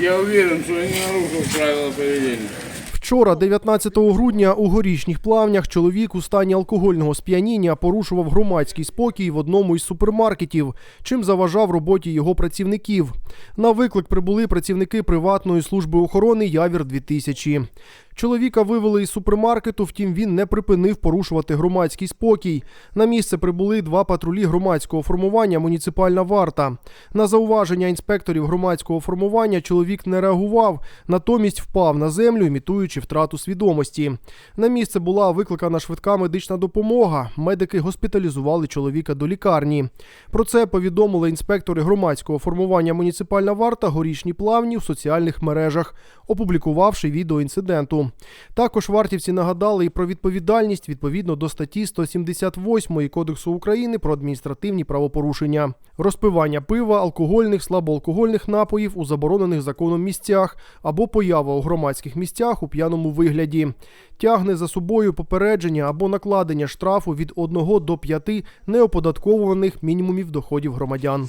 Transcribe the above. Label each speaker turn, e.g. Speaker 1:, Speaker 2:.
Speaker 1: Я уверен, что я не нарушил правила поведения.
Speaker 2: Вчора, 19 грудня, у горішніх плавнях чоловік у стані алкогольного сп'яніння порушував громадський спокій в одному із супермаркетів, чим заважав роботі його працівників. На виклик прибули працівники приватної служби охорони Явір 2000 Чоловіка вивели із супермаркету, втім він не припинив порушувати громадський спокій. На місце прибули два патрулі громадського формування Муніципальна варта. На зауваження інспекторів громадського формування чоловік не реагував, натомість впав на землю, імітуючи втрату свідомості. На місце була викликана швидка медична допомога. Медики госпіталізували чоловіка до лікарні. Про це повідомили інспектори громадського формування Муніципальна варта горішні плавні в соціальних мережах, опублікувавши відео інциденту. Також вартівці нагадали і про відповідальність відповідно до статті 178 Кодексу України про адміністративні правопорушення, розпивання пива, алкогольних, слабоалкогольних напоїв у заборонених законом місцях або поява у громадських місцях у п'яному вигляді, тягне за собою попередження або накладення штрафу від 1 до 5 неоподатковуваних мінімумів доходів громадян.